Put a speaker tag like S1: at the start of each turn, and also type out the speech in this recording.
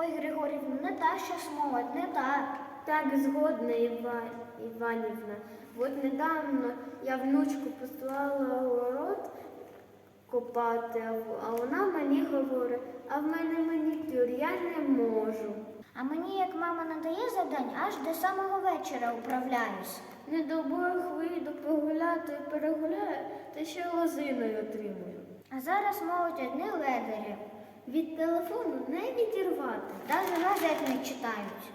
S1: Ой, Григорівна, не та щось молодь, не та.
S2: Так згодна, Іва... Іванівна. От недавно я внучку послала город копати, а а вона мені говорить, а в мене манікюр, я не можу.
S1: А мені, як мама надає завдань, аж до самого вечора управляюсь.
S2: Не до обох вийду погуляти і перегуляю, та ще лозиною отримую.
S1: А зараз молодь одні ледері.
S2: Від телефону не відірвати.
S1: Навіть газет не читають.